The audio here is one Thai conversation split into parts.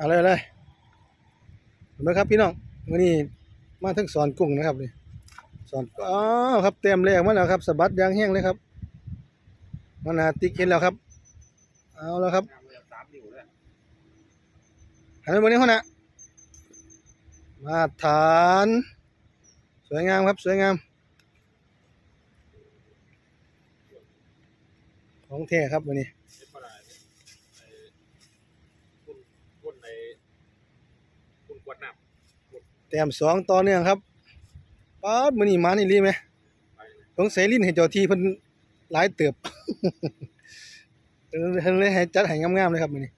เอาเลยเอาเลยเห็นไหมครับพี่น้องวันนี้มาทั้งสอนกุ้งนะครับนี่สอนอ๋อครับเต็มแรกมาแล้วครับสะบัดยางแห้งเลยครับมันนาติ๊กเห็นแล้วครับ เอาแล้วครับงามเลยสามนิ้เลยหันไปบนนี้คนนะมาฐาน สวยงามครับสวยงาม ของแท้ครับวันนี้ คุณกวดน้ำแต้มสองต่อเนื่องครับป๊าดมื้อนี้มานี่รีไหมไปเลยสงสัยลิ้นให้เจ้าที่เพิ่นหลายเติบเออเพิ่นเลยให้จัดให้งามๆเลยครับมื้อนี้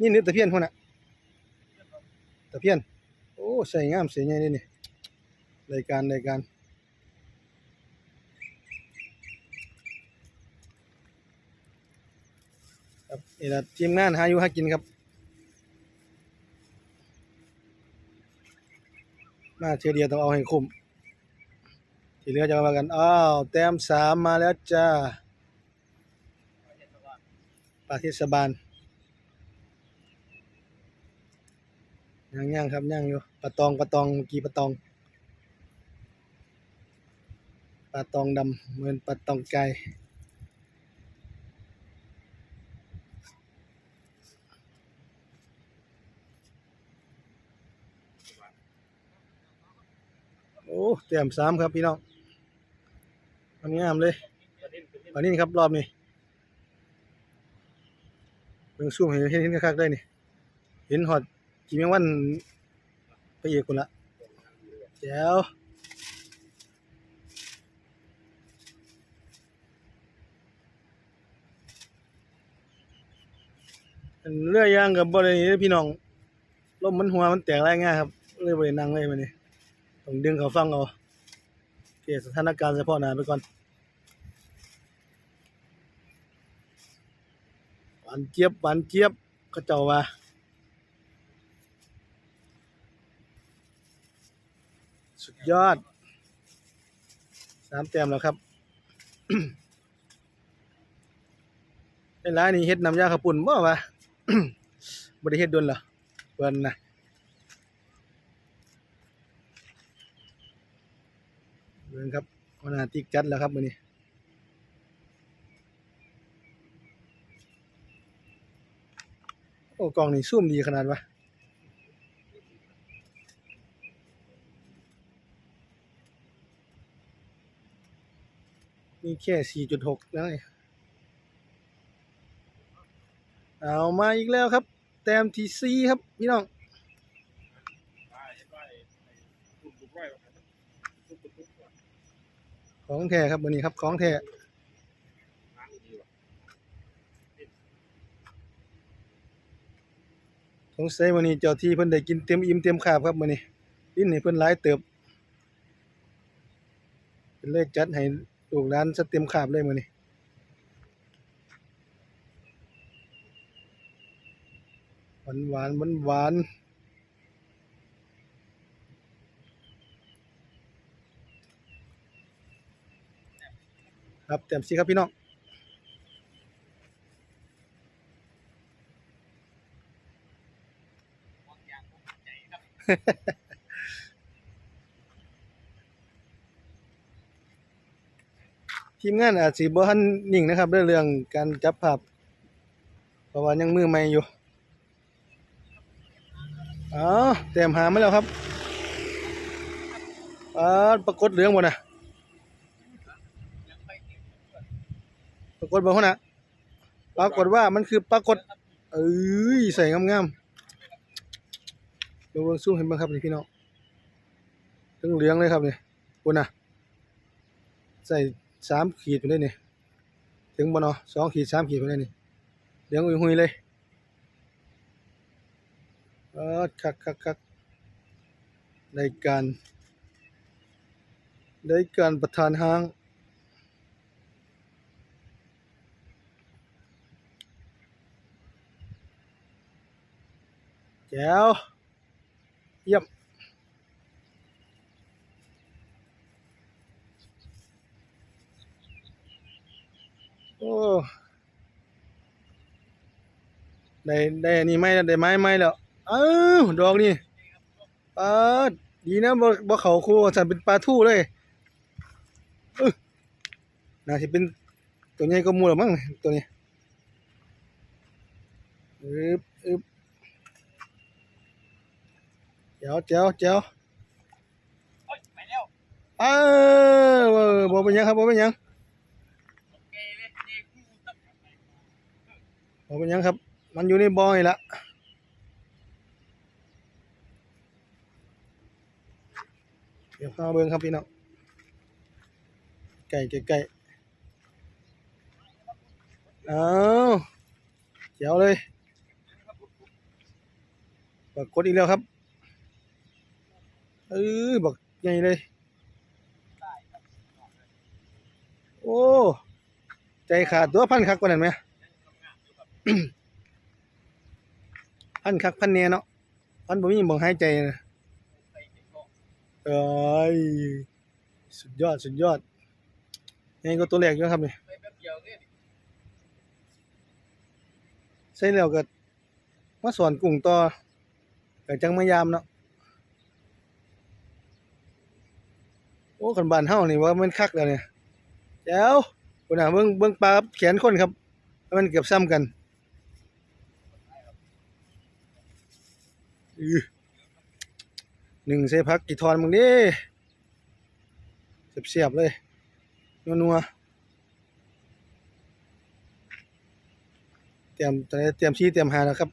นี่นึกตะเพียนพุ่นน่ะตะเพียน โอ้ใส่งามเสียใหญ่เลยนี่รายการรายการ ครับนี่ล่ะทีมงานหาอยู่หากินครับ มาเทียเดียวต้องเอาให้คุ้มที่เหลือจะมากัน อ้าว แต้มสามมาแล้วจ้าปาเทศบาลยังยังครับยังอยู่ปลาตองปลาตองเมื่อกี่ปลาตองปลาตองดำเหมือนปลาตองไก่ โอ้แต้มสามครับพี่น้องมันงามเลยตัวนี้ตัวนี้ครับรอบนี้เบิ่งซูมให้เห็นเห็นคักได้นี่เห็นฮอดกี่แมงวันไปเอกคนละแจ๋วเรื่อยางกับบ่ได้นี่เด้พี่น้องลมมันหัวมันแตกแรงง่ายครับเลยบ่ได้นั่งเลยมื้อนี้ ต้องดึงเขาฟังเอาโอเคสถานการณ์เฉพาะหน้าไปก่อนหวานเจี๊ยบหวานเจี๊ยบก็เจ้าว่าสุดยอดสามแต้มแล้วครับเป็นไรนี่เฮ็ดน้ำยาข้าวปุ่นบ่วะบ่ได้เฮ็ดโดนเหรอเพิ่นนะ บิ่งครับหัวหน้าติ๊กจัดแล้วครับมือนี้โอ้กล้องนี่ซูมดีขนาดวะนี่แค่ 4.6แล้วไงเอามาอีกแล้วครับ แต้มทีซีครับ พี่น้อง ปลาเห็นว่าไอ้ไอ้คุณบุกร้อยว่าไงนะคุณบุกบุกว่า ของแท้ครับวันนี้ครับของแท้น้ำดีว่ะสงสัยวันนี้เจ้าที่เพิ่นได้กินเต็มอิ่มเต็มคาบครับวันนี้ลิ้นให้เพิ่นหลายเติบเป็นเลขจัดให้ลูกหลานซะเต็มคาบเลยมื้อนี้หวานหวานหวานหวาน ครับเต็มสิครับพี่น้องทีมงานอาจสิบ่ทันนิ่งนะครับเรื่องเรื่องการจับภาพเพราะว่ายังมือใหม่อยู่อ๋อเตรียมหามาแล้วครับอ่าปรากฏเหลืองบ่น่ะ ปรากฏบ่ฮู้น่ะปรากฏว่ามันคือปรากฏ เอ้ยใส่งามๆดูเบิ่งซูมเห็นบ่ครับนี่พี่น้องถึงเหลืองเลยครับนี่คุณน่ะใส่สามขีดไปเลยนี่ถึงบ่เนาะสองขีดสามขีดไปเลยนี่เลี้ยงอุ้ยหุยเลยเออคักคักคักได้การได้การประทานห้าง แจ๋วเยี่ยมโอ้ได้ได้อันนี้ไหมได้ไม้ไหมแล้วเอ้าดอกนี่ปลาดีนะบ่บ่เขาคู่สันเป็นปลาทู่เลยอึน่าสิเป็นตัวใหญ่ก็มูแล้วมั้งตัวนี้อึบอึบ เจ้าเจ้าเจ้าโอ้ยไปแล้วเออบ่เป็นหยังครับบ่เป็นหยังเกเลยนี่กูต้องบ่เป็นหยังครับ มันอยู่ในบ่อนี่ละเดี๋ยวเข้าเบิ่งครับพี่น้องไก่ไก่ไก่เอาเจ๋วเลยบักกดอีกแล้วครับ เออบักใหญ่เลย โอ้ ใจขาดตัวพันคักกว่านั้นไหมพันคักพันเนียเนาะพันบ่มีบ่งหายใจนะเก็บของเอ้ยสุดยอด สุดยอดนี่ก็ตัวแรกอยู่ครับนี่ไปแป๊บเดียวเนี่ยใส่แล้วก็มาสอนกุ้งต่อก็จังมายามเนาะ โอ้คันบ้านเฮานี่ว่ามันคักแล้วเนี่ยแจ๋วพุ่นน่ะเบิ่งเบิ่งปลาแขนคนครับ มันเกือบซ้ำกันอือหนึ่งใส่ผักกี่ทอนมึงดิเสียบๆเลยนัวๆเตรียมเตรียมชี้เตรียมหาแล้วครับ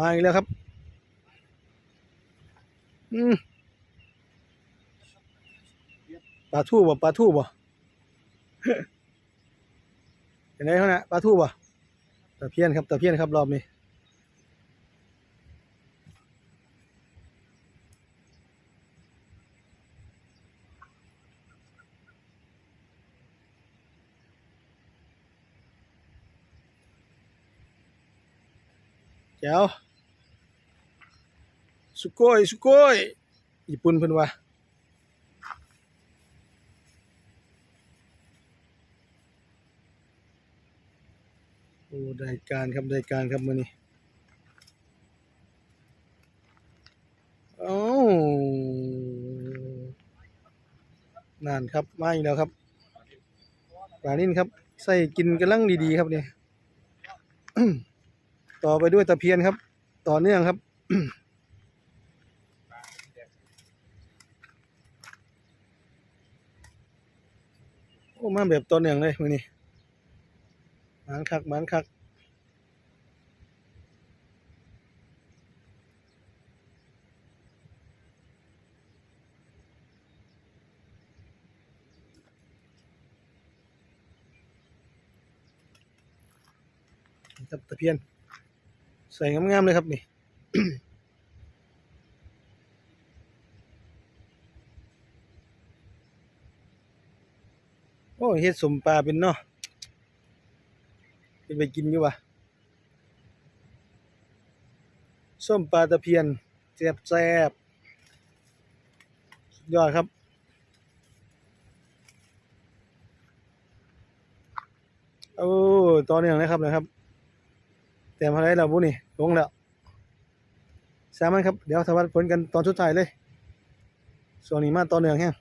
มาอีกแล้วครับ อืมปลาทู่บ่ปลาทู่บ่เห็นไหมเขานะปลาทู่บ่ตะเพียนครับตะเพียนครับ รอบนี้แจ๋ว สุโกยสุโกยญี่ปุ่นเพิ่นว่าโอ้ได้การครับได้การครับมื้อนี้เอ้านานครับมาอีกแล้วครับปลานิ่นครับ ใส่กินกำลังดีๆครับเนี่ยต่อไปด้วยตะเพียนครับ ต่อเนื่องครับ โอ้มาแบบต่อเนื่งเลยมือนี้หมานคักหมานคักครับตะเพียนใส่งามๆเลยครับนี่ โอ้เฮ็ดสมปลาเป็นเนาะเป็นไปกินอยู่วะส้มปลาตะเพียนแซ่บแซ่บยอดครับ โอ้ตอนนี้นะครับนะครับเตรียมอะไรแล้วบุนี่ลงแล้วสามันครับ เดี๋ยวสวัสดิ์ผลกันตอนสุดท้ายเลย ส่วนนี้มาตอนเนืองแฮง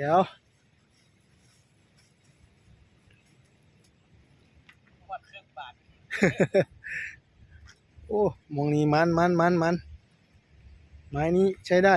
แจ๋ววัดเครื่องบาทโอ้หมองนี้มันมันมันมันไม้นี้ใช้ได้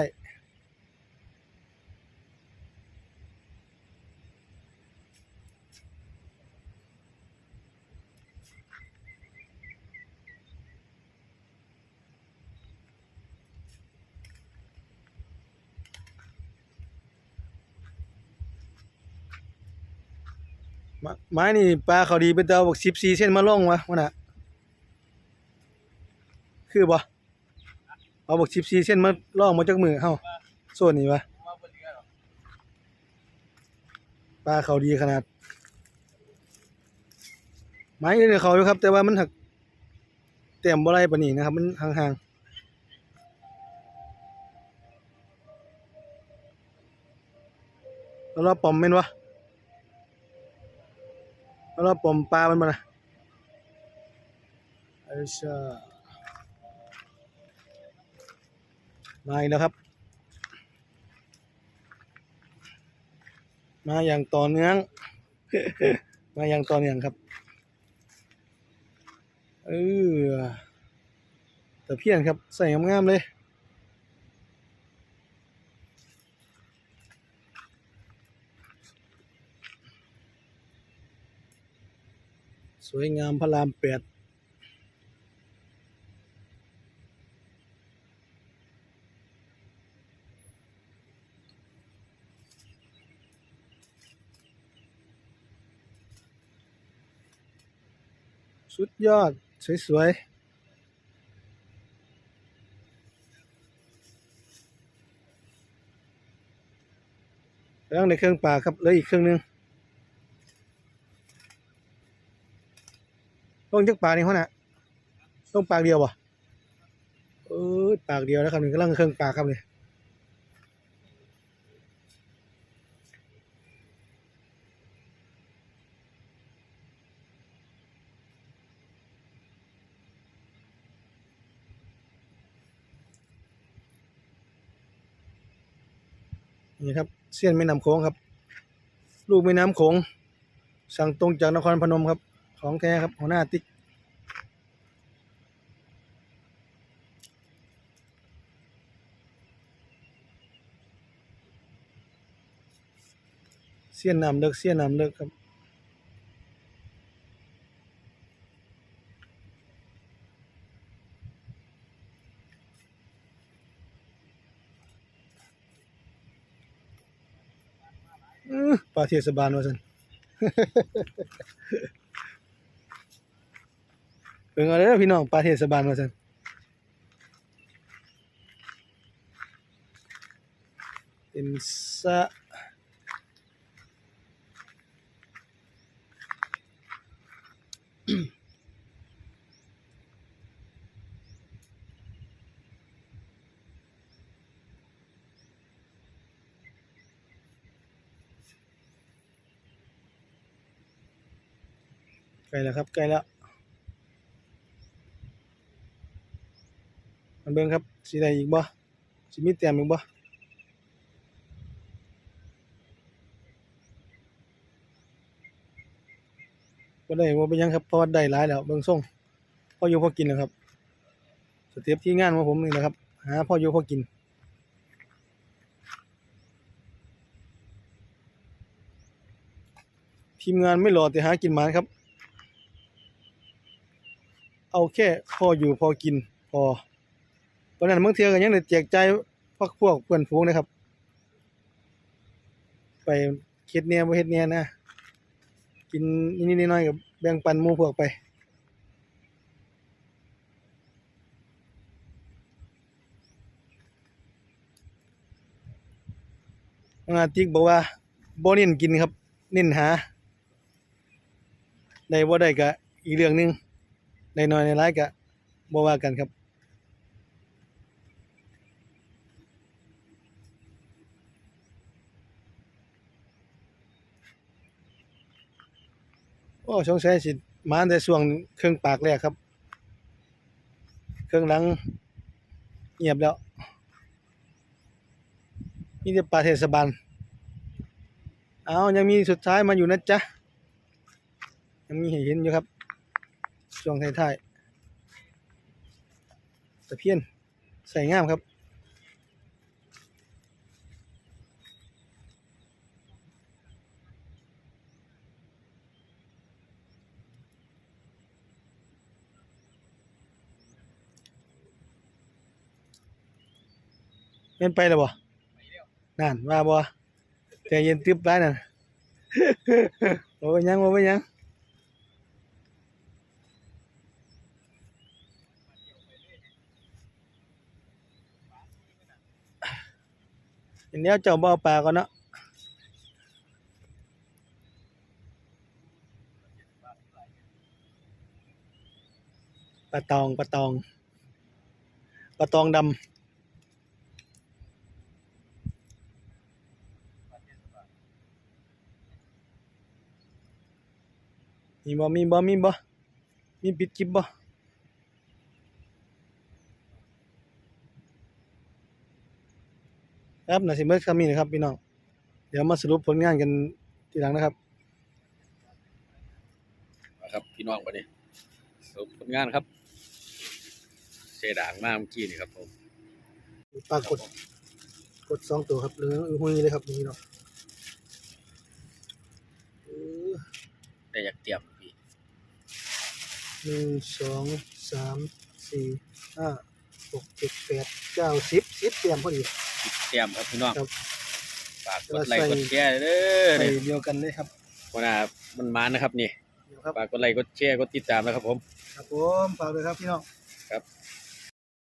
ไม้นี่ปลาเขาดีเป็นตัวบอกสิบสี่เส้นมาล่องวะวะน่ะคือบ่เอาบอกสิบสี่เส้นมาล่องมาจากมือเฮาส่วนนี้วะว่าบนเรือหรอปลาเขาดีขนาด ไม้เนี่ยเขาอยู่ครับ แต่ว่ามันหักเต็มบ่ไรปานนี้นะครับ มันห่างๆแล้วเราปอมแม่นวะ แล้วเราปอมปลามันมานะไอ้ชามาอีกแล้วครับ มาอย่างต่อเนื่อง มาอย่างต่อเนื่องครับเออตะเพียนครับ ใส่งามๆเลย สวยงามพระรามแปดสุดยอด สวยๆแล้วในเครื่องปลาครับเหลืออีกเครื่องหนึง ต้องจักปลานี่เขาน่ะต้องปากเดียวบ่เออปากเดียวแล้วครับนี่กำลังเครื่องปลาครับนี่นี่ครับเสี้ยนแม่น้ำโขงครับ ลูกแม่น้ำโขงสั่งตรงจากนครพนมครับ ของแท้ครับหัวหน้าติ๊กเสี้ยนน้ำเลิกเสี้ยนน้ำเลิกครับปลาเทศบาลว่าสัน เพิ่งเอาเลยพี่น้องปลาเทศบาลว่าสันเป็นสะใกล้แล้วครับใกล้แล้วมัน เบิ่งครับสิได้อีกบ่สิมีแต้มอีกบ่บ่ได้บ่าเป็นยังครับเพราะว่าได้หลายแล้วเบิ่งส่งพออยู่พอกินแล้วครับสเต็ปที่งานของผมนี่แหละครับหาพออยู่พอกินทีมงานไม่รอแต่หากินหมาครับ เอาแค่พออยู่พอกินพอ ตอนนั้นบางเทื่อก็ยังได้แจกใจายพวกพวกเพื่อนฝูงนะครับ ไปเฮ็ดแหน่บ่เฮ็ดแหน่นะกินนิดๆน่อยๆกับแบ่งปันหมู่พวกไปงานติ๊กบอกว่าบ่เน้นกินครับเน้นหาได้บ่ได้ก็อีกเรื่องหนึงได้น้อยในหลายก็บ่ว่ากันครับ อ้สงสัยสิมาแต่ช่วงเครื่องปากแรกครับ เครื่องหลังเงียบแล้วมีแต่ปลาเทศบาลเอายังมีสุดท้ายมาอยู่นะจ๊ะยังมีเห็นอยู่ครับช่วงท้ายๆตะเพียนใส่งามครับ ม่นไปแล้วบ่นั่นมาบ่ใจเย็นติ๊บได้นั่นโอ้ยยังโอ้ยยังอันนี้ยเจ้าบ่เอาปลาก่อนเนาะปลาตองปลาตองปลาตองดำ มีบ่มีบ่มีบ่มีปิดคลิปบ่ครับน่าสิเมื่อคำนี้นะครับพี่น้อง เดี๋ยวมาสรุปผลงานกันทีหลังนะครับครับพี่น้องวันนี้สรุปผลงานครับ เสด่างมากเมื่อกี้นี่ครับผมปรากฏกดสองตัวครับเหลืองอือหุยเลยครับนี่เนาะเออได้อยากเตรียมพี่ หนึ่งสองสามสี่ห้าหกเจ็ดแปดเก้าสิบสิบเตรียมพอดี เตรียมครับพี่น้องครับ ฝากกดไลค์กดแชร์เด้ไปอนี่เดียวกันเลยครับวันน่ะมันมานะครับนี่เดี๋ยวครับฝากกดไลค์กดแชร์กดติดตามนะครับผม ครับผมฝากเลยครับพี่น้อง ครับ